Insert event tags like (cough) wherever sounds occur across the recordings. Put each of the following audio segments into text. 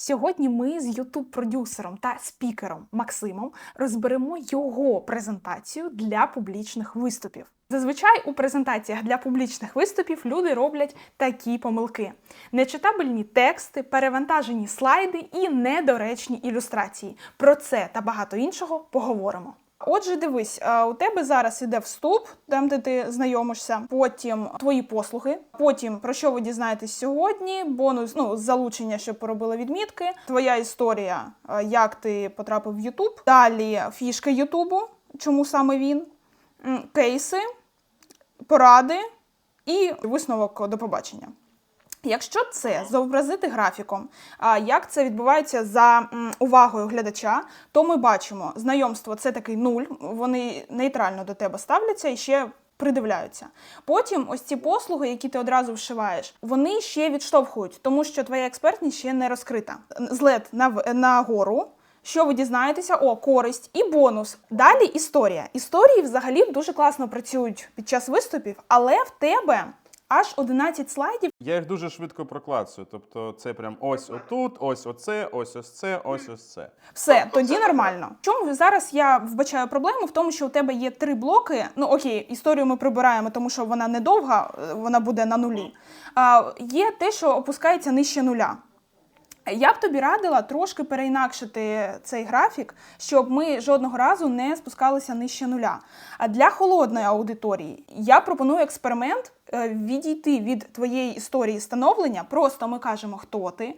Сьогодні ми з YouTube-продюсером та спікером Максимом розберемо його презентацію для публічних виступів. Зазвичай у презентаціях для публічних виступів люди роблять такі помилки: нечитабельні тексти, перевантажені слайди і недоречні ілюстрації. Про це та багато іншого поговоримо. Отже, дивись, у тебе зараз іде вступ, там де ти знайомишся, потім твої послуги, потім про що ви дізнаєтесь сьогодні, бонус, ну залучення, щоб поробили відмітки, твоя історія, як ти потрапив в Ютуб, далі фішки Ютубу, чому саме він, кейси, поради і висновок до побачення. Якщо це зобразити графіком, як це відбувається за увагою глядача, то ми бачимо знайомство це такий нуль, вони нейтрально до тебе ставляться і ще придивляються. Потім ось ці послуги, які ти одразу вшиваєш, вони ще відштовхують, тому що твоя експертність ще не розкрита. Злет на, на гору. Що ви дізнаєтеся? О, користь і бонус. Далі історія. Історії взагалі дуже класно працюють під час виступів, але в тебе аж 11 слайдів. Я їх дуже швидко проклацую. Тобто це прям ось отут, ось оце, ось ось це, ось ось це. Все, тоді нормально. Чому зараз я вбачаю проблему в тому, що у тебе є три блоки. Ну окей, історію ми прибираємо, тому що вона недовга, е, вона буде на нулі. А є те, що опускається нижче нуля. Я б тобі радила трошки переінакшити цей графік, щоб ми жодного разу не спускалися нижче нуля. А для холодної аудиторії я пропоную експеримент. е, Відійти від твоєї історії становлення, просто ми кажемо, хто ти,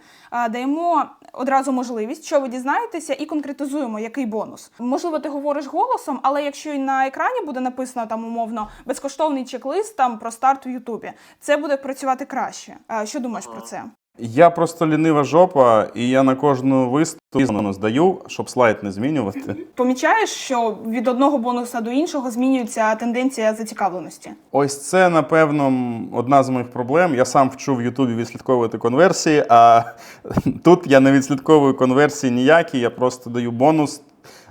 даємо одразу можливість, що ви дізнаєтеся, і конкретизуємо, який бонус. Можливо, ти говориш голосом, але якщо і на екрані буде написано там умовно безкоштовний чек-лист там про старт у Ютубі, це буде працювати краще. Що думаєш про це? Я просто лінива жопа, і я на кожну виступ здаю, щоб слайд не змінювати. Помічаєш, що від одного бонуса до іншого змінюється тенденція зацікавленості? Ось це, напевно, одна з моїх проблем. Я сам вчу в Ютубі відслідковувати конверсії, а (laughs) тут я не відслідковую конверсії ніякі, я просто даю бонус.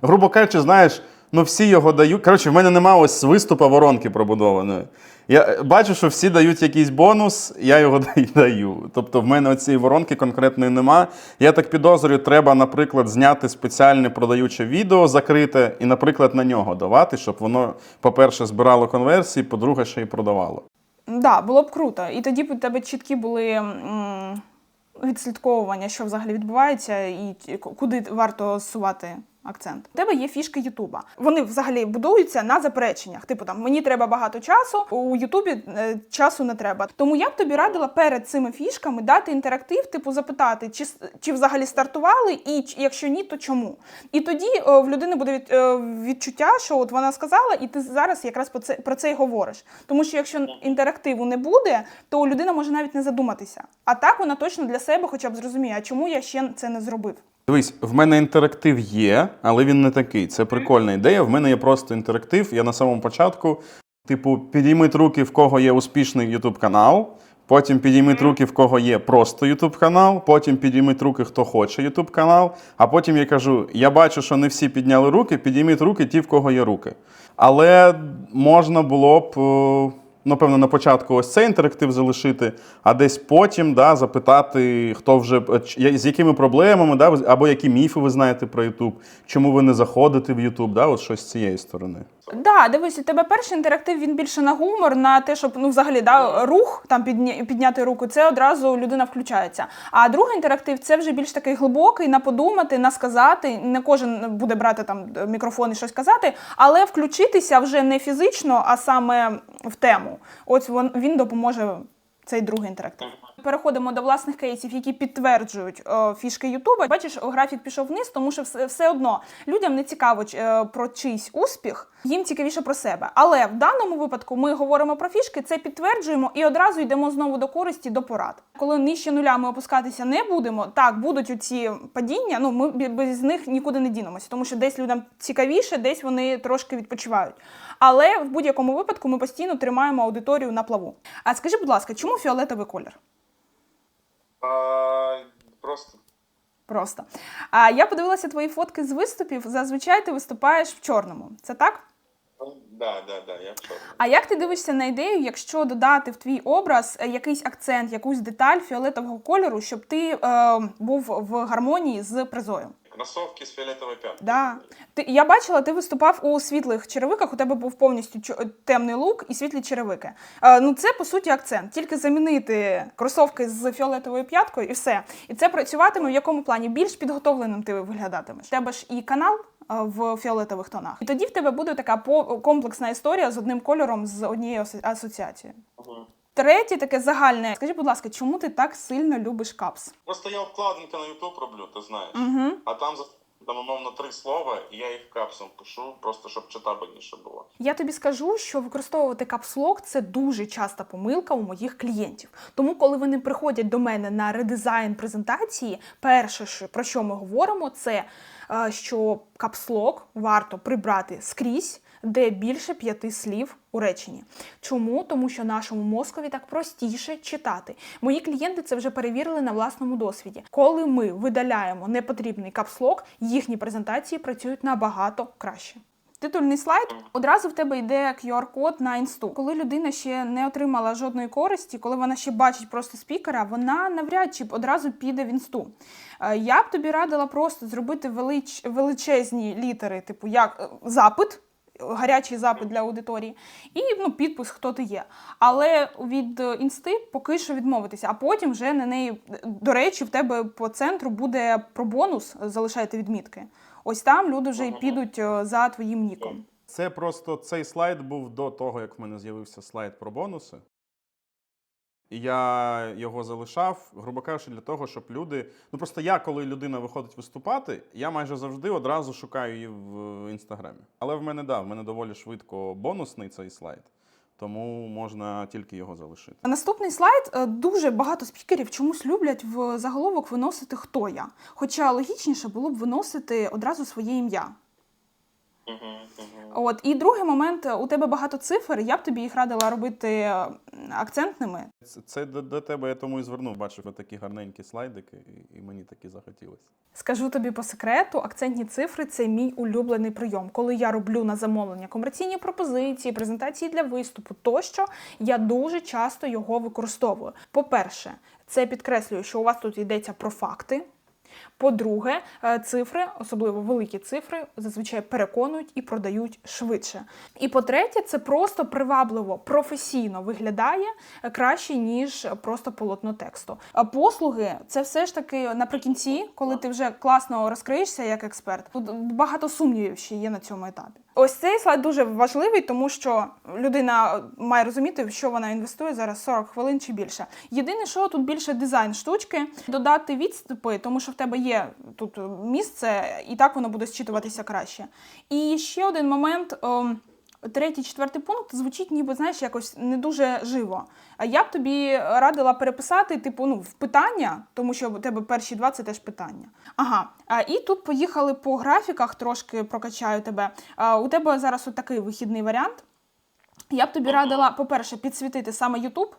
Грубо кажучи, знаєш, ну всі його дають. Коротше, в мене немає ось виступа воронки пробудованої. Я бачу, що всі дають якийсь бонус, я його (laughs) даю. Тобто в мене цієї воронки конкретної нема. Я так підозрюю, треба, наприклад, зняти спеціальне продаюче відео закрите і, наприклад, на нього давати, щоб воно, по-перше, збирало конверсії, по-друге, ще й продавало. Да, було б круто. І тоді б у тебе чіткі були м, відслідковування, що взагалі відбувається, і куди варто зсувати акцент. У тебе є фішки Ютуба. Вони взагалі будуються на запереченнях. Типу там мені треба багато часу, у Ютубі е, часу не треба. Тому я б тобі радила перед цими фішками дати інтерактив, типу запитати, чи, чи взагалі стартували, і якщо ні, то чому. І тоді е, в людини буде від, е, відчуття, що от вона сказала, і ти зараз якраз про це, про це й говориш. Тому що якщо інтерактиву не буде, то людина може навіть не задуматися. А так вона точно для себе хоча б зрозуміє, а чому я ще це не зробив. Дивись, в мене інтерактив є, але він не такий. Це прикольна ідея. В мене є просто інтерактив. Я на самому початку, типу, підійміть руки, в кого є успішний YouTube канал. Потім підійміть руки, в кого є просто YouTube канал. Потім підійміть руки, хто хоче YouTube канал. А потім я кажу: я бачу, що не всі підняли руки, підійміть руки ті, в кого є руки. Але можна було б. Напевно, на початку ось цей інтерактив залишити, а десь потім да, запитати, хто вже е, з якими проблемами, да, або які міфи ви знаєте про YouTube, чому ви не заходите в YouTube, да, от щось з цієї сторони. Да, дивись, у тебе перший інтерактив він більше на гумор, на те, щоб ну взагалі да, рух там підня, підняти руку, це одразу людина включається. А другий інтерактив це вже більш такий глибокий, на подумати, на сказати. Не кожен буде брати там мікрофон і щось казати, але включитися вже не фізично, а саме в тему. Ось він, він допоможе. Цей другий інтерактив. Переходимо до власних кейсів, які підтверджують е, фішки Ютуба. Бачиш, графік пішов вниз, тому що все, все одно людям не цікаво е, про чийсь успіх, їм цікавіше про себе. Але в даному випадку ми говоримо про фішки, це підтверджуємо і одразу йдемо знову до користі, до порад. Коли нижче нуля ми опускатися не будемо, так будуть оці падіння. Ну ми без них нікуди не дінемося, тому що десь людям цікавіше, десь вони трошки відпочивають. Але в будь-якому випадку ми постійно тримаємо аудиторію на плаву. А скажи, будь ласка, чому фіолетовий колір? А, просто. Просто. А я подивилася твої фотки з виступів. Зазвичай ти виступаєш в чорному. Це так? Да, да, да, я в чорному. А як ти дивишся на ідею, якщо додати в твій образ е, якийсь акцент, якусь деталь фіолетового кольору, щоб ти е, був в гармонії з призою? Кросовки з фіолетової п'ятки. Да. Ти, я бачила, ти виступав у світлих черевиках, у тебе був повністю чо- темний лук і світлі черевики. Е, ну це по суті акцент. Тільки замінити кросовки з фіолетовою п'яткою і все. І це працюватиме в якому плані? Більш підготовленим ти виглядатимеш. У тебе ж і канал. е, В фіолетових тонах, і тоді в тебе буде така по- комплексна історія з одним кольором з однією асо- асоціацією. Мгм. Третє таке загальне. Скажи, будь ласка, чому ти так сильно любиш капс? Просто я вкладинки на YouTube роблю, ти знаєш. Угу. А там за- там умовно три слова, і я їх капсом пишу, просто щоб читабельніше було. Я тобі скажу, що використовувати капслок це дуже часта помилка у моїх клієнтів. Тому, коли вони приходять до мене на редизайн презентації, перше, про що ми говоримо, це е, що капслок варто прибрати скрізь, де більше п'яти слів у реченні. Чому? Тому що нашому мозкові так простіше читати. Мої клієнти це вже перевірили на власному досвіді. Коли ми видаляємо непотрібний капслок, їхні презентації працюють набагато краще. Титульний слайд одразу в тебе йде QR-код на інсту. Коли людина ще не отримала жодної користі, коли вона ще бачить просто спікера, вона навряд чи одразу піде в інсту. Е, Я б тобі радила просто зробити велич, величезні літери, типу як е, запит. Гарячий запит для аудиторії, і ну, підпис, хто ти є. Але від е, інсти поки що відмовитися, а потім вже на неї, до речі, в тебе по центру буде про бонус, залишайте відмітки. Ось там люди вже й підуть е, за твоїм ніком. Це просто цей слайд був до того, як в мене з'явився слайд про бонуси. Я його залишав, грубо кажучи, для того, щоб люди. Ну просто я, коли людина виходить виступати, я майже завжди одразу шукаю її в інстаграмі. Але в мене да, в мене доволі швидко бонусний цей слайд, тому можна тільки його залишити. Наступний слайд е, дуже багато спікерів чомусь люблять в заголовок виносити хто я. Хоча логічніше було б виносити одразу своє ім'я. От і другий момент, е, у тебе багато цифр. Я б тобі їх радила робити е, акцентними. Це, це до, до тебе я тому і звернув. Бачив такі гарненькі слайдики, і, і мені такі захотілося. Скажу тобі по секрету, акцентні цифри це мій улюблений прийом. Коли я роблю на замовлення комерційні пропозиції, презентації для виступу тощо, я дуже часто його використовую. По-перше, це підкреслює, що у вас тут йдеться про факти. По-друге, е, цифри, особливо великі цифри, зазвичай переконують і продають швидше. І по-третє, це просто привабливо, професійно виглядає е, краще, ніж просто полотно тексту. А послуги це все ж таки наприкінці, коли ти вже класно розкриєшся як експерт. Тут багато сумнівів ще є на цьому етапі. Ось цей слайд дуже важливий, тому що людина має розуміти, що вона інвестує зараз 40 хвилин чи більше. Єдине, що тут більше дизайн штучки, додати відступи, тому що в тебе є тут місце, і так воно буде зчитуватися краще. І ще один момент. Третій, четвертий пункт звучить, ніби знаєш, якось не дуже живо. А я б тобі радила переписати, типу, ну, в питання, тому що у тебе перші два це теж питання. Ага. А, і тут поїхали по графіках, трошки прокачаю тебе. А, у тебе зараз от такий вихідний варіант. Я б тобі радила, по-перше, підсвітити саме YouTube.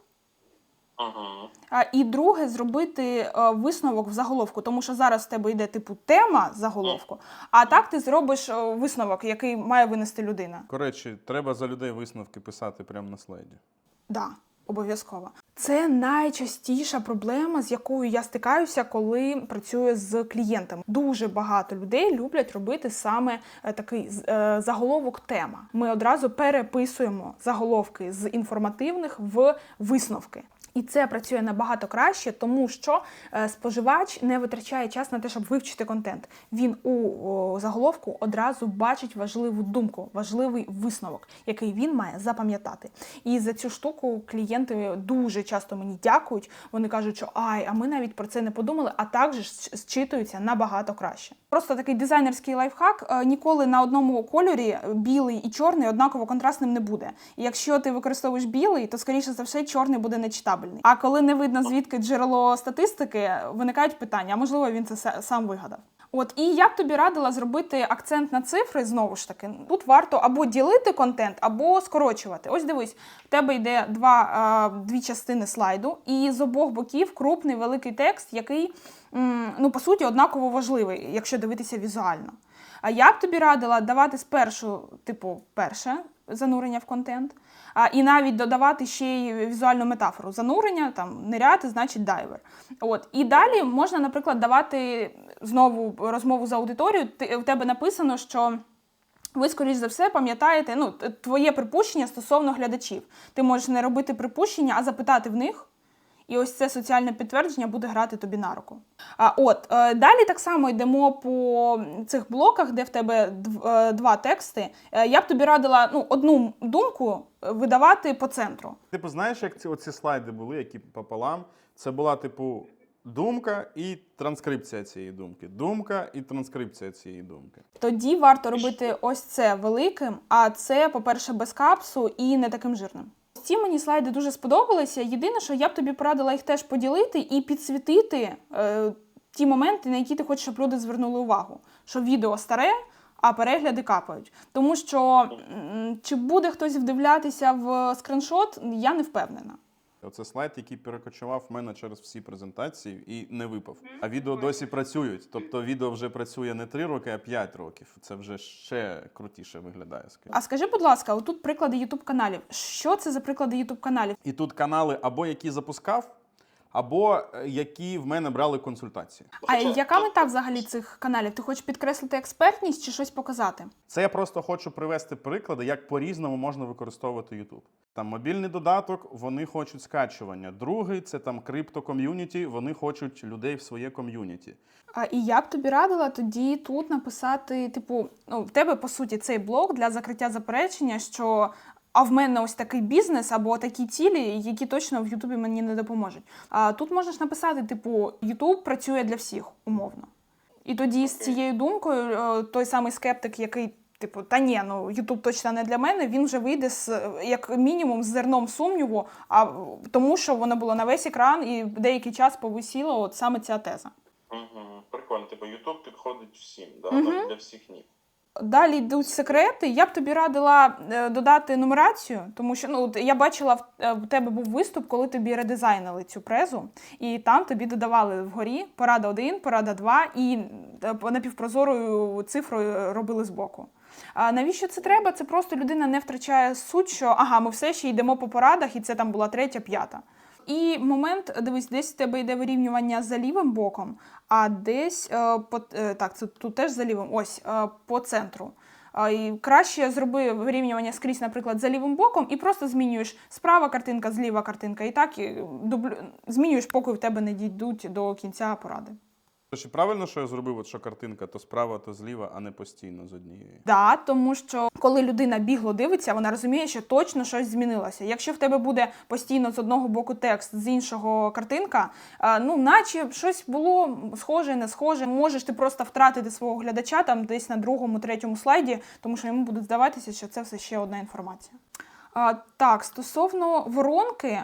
Угу. А, і друге, зробити е, висновок в заголовку, тому що зараз в тебе йде типу тема заголовку, а так ти зробиш е, висновок, який має винести людина. Коротше, треба за людей висновки писати прямо на слайді. Да, обов'язково. Це найчастіша проблема, з якою я стикаюся, коли працюю з клієнтами. Дуже багато людей люблять робити саме е, такий е, заголовок тема. Ми одразу переписуємо заголовки з інформативних в висновки. І це працює набагато краще, тому що е, споживач не витрачає час на те, щоб вивчити контент. Він у заголовку одразу бачить важливу думку, важливий висновок, який він має запам'ятати. І за цю штуку клієнти дуже часто мені дякують. Вони кажуть, що ай, а ми навіть про це не подумали, а також ж зчитуються набагато краще. Просто такий дизайнерський лайфхак е, ніколи на одному кольорі білий і чорний однаково контрастним не буде. І якщо ти використовуєш білий, то скоріше за все чорний буде нечитабельний. А коли не видно звідки джерело статистики, виникають питання, а можливо він це сам вигадав. От і я б тобі радила зробити акцент на цифри знову ж таки. Тут варто або ділити контент, або скорочувати. Ось дивись, в тебе йде два, дві частини слайду, і з обох боків крупний великий текст, який м, ну по суті однаково важливий, якщо дивитися візуально. А я б тобі радила давати спершу, типу, перше, занурення в контент, а, і навіть додавати ще й візуальну метафору. Занурення, там ниряти, значить дайвер. От. І далі можна, наприклад, давати знову розмову з аудиторією. Ти, у тебе написано, що. Ви, скоріш за все, пам'ятаєте ну, твоє припущення стосовно глядачів. Ти можеш не робити припущення, а запитати в них. І ось це соціальне підтвердження буде грати тобі на руку. А от е, далі так само йдемо по цих блоках, де в тебе е, два тексти. Е, я б тобі радила ну, одну думку видавати по центру. Типу, знаєш, як ці оці слайди були, які пополам? Це була, типу, думка і транскрипція цієї думки. Думка і транскрипція цієї думки. Тоді варто робити ось це великим, а це, по-перше, без капсу і не таким жирним. Ці мені слайди дуже сподобалися. Єдине, що я б тобі порадила їх теж поділити і підсвітити е, ті моменти, на які ти хочеш, щоб люди звернули увагу. Що відео старе, а перегляди капають. Тому що чи буде хтось вдивлятися в скріншот, я не впевнена. Оце слайд, який перекочував в мене через всі презентації і не випав. А відео досі працюють. Тобто відео вже працює не 3 роки, а 5 років. Це вже ще крутіше виглядає. скажімо. А скажи, будь ласка, отут приклади Ютуб каналів. Що це за приклади Ютуб каналів? І тут канали або які запускав, або е, які в мене брали консультації. А яка мета взагалі цих каналів? Ти хочеш підкреслити експертність чи щось показати? Це я просто хочу привести приклади, як по-різному можна використовувати YouTube. Там мобільний додаток, вони хочуть скачування. Другий це там крипто-ком'юніті, вони хочуть людей в своє ком'юніті. А, і я б тобі радила тоді тут написати: типу, ну, в тебе по суті цей блок для закриття заперечення, що. А в мене ось такий бізнес або такі цілі, які точно в Ютубі мені не допоможуть. А тут можеш написати: типу, Ютуб працює для всіх умовно. І тоді з цією думкою е, той самий скептик, який, типу, та ні, ну Ютуб точно не для мене, він вже вийде з як мінімум з зерном сумніву, а тому, що воно було на весь екран і деякий час повисіла от саме ця теза. Мгм. Прикольно, типу, YouTube підходить всім, да? Мгм. для всіх ні. Далі йдуть секрети. Я б тобі радила е, додати нумерацію, тому що ну я бачила в, е, тебе був виступ, коли тобі редизайнили цю презу, і там тобі додавали вгорі порада 1, порада 2 і е, напівпрозорою цифрою робили збоку. А навіщо це треба? Це просто людина не втрачає суть, що ага, ми все ще йдемо по порадах, і це там була третя, п'ята. І момент, дивись, десь в тебе йде вирівнювання за лівим боком, а десь е, по, е, так, це тут теж за лівим, ось е, по центру. І краще зроби вирівнювання скрізь, наприклад, за лівим боком, і просто змінюєш справа картинка, зліва картинка, і так і дублю... змінюєш, поки в тебе не дійдуть до кінця поради. Чи правильно, що я зробив, от що картинка то справа, то зліва, а не постійно з однієї? Да, тому що коли людина бігло дивиться, вона розуміє, що точно щось змінилося. Якщо в тебе буде постійно з одного боку текст, з іншого картинка, ну наче щось було схоже, не схоже. Можеш ти просто втратити свого глядача там десь на другому, третьому слайді, тому що йому буде здаватися, що це все ще одна інформація. А, так, стосовно воронки,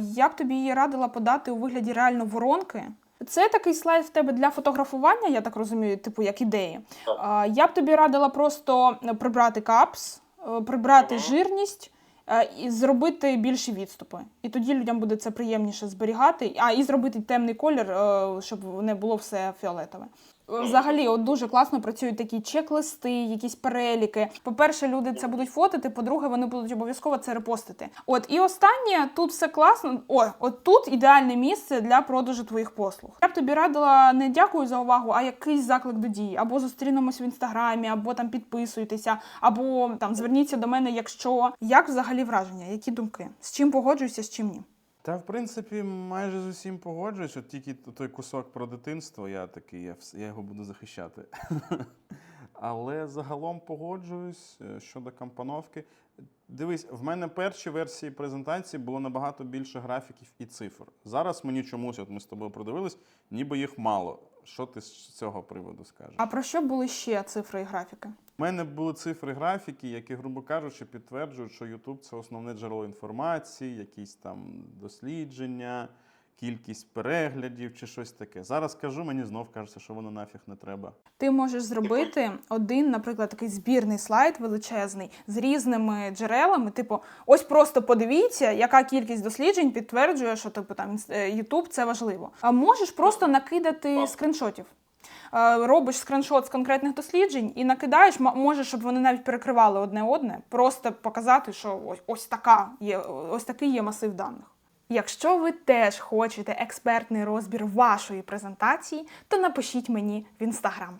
я б тобі її радила подати у вигляді реально воронки. Це такий слайд в тебе для фотографування, я так розумію, типу як ідеї. А, Я б тобі радила просто прибрати капс, е, прибрати жирність е, і зробити більші відступи. І тоді людям буде це приємніше зберігати. А і зробити темний колір, е, щоб не було все фіолетове. Е, Взагалі, от дуже класно працюють такі чек-листи, якісь переліки. По-перше, люди це будуть фотити. По-друге, вони будуть обов'язково це репостити. От і останнє тут все класно. О, от тут ідеальне місце для продажу твоїх послуг. Я б тобі радила не дякую за увагу, а якийсь заклик до дії. Або зустрінемось в інстаграмі, або там підписуйтеся, або там зверніться до мене, якщо як взагалі враження, які думки, з чим погоджуюся, з чим ні. Та в принципі майже з усім погоджуюсь. От тільки той кусок про дитинство, я такий, я, я його буду захищати. (laughs) Але загалом погоджуюсь е, щодо компоновки. Дивись, в мене перші версії презентації було набагато більше графіків і цифр. Зараз мені чомусь, от ми з тобою продивились, ніби їх мало. Що ти з цього приводу скажеш? А про що були ще цифри і графіки? У мене були цифри графіки, які, грубо кажучи, підтверджують, що YouTube це основне джерело інформації, якісь там дослідження, кількість переглядів чи щось таке. Зараз кажу, мені знов кажеться, що воно нафіг не треба. Ти можеш зробити один, наприклад, такий збірний слайд величезний з різними джерелами. Типу, ось просто подивіться, яка кількість досліджень підтверджує, що типу там е, Ютуб це важливо. А можеш просто накидати скріншотів. Е, робиш скріншот з конкретних досліджень і накидаєш, може, щоб вони навіть перекривали одне одне, просто показати, що ось ось така є, ось такий є масив даних. Якщо ви теж хочете експертний розбір вашої презентації, то напишіть мені в інстаграм.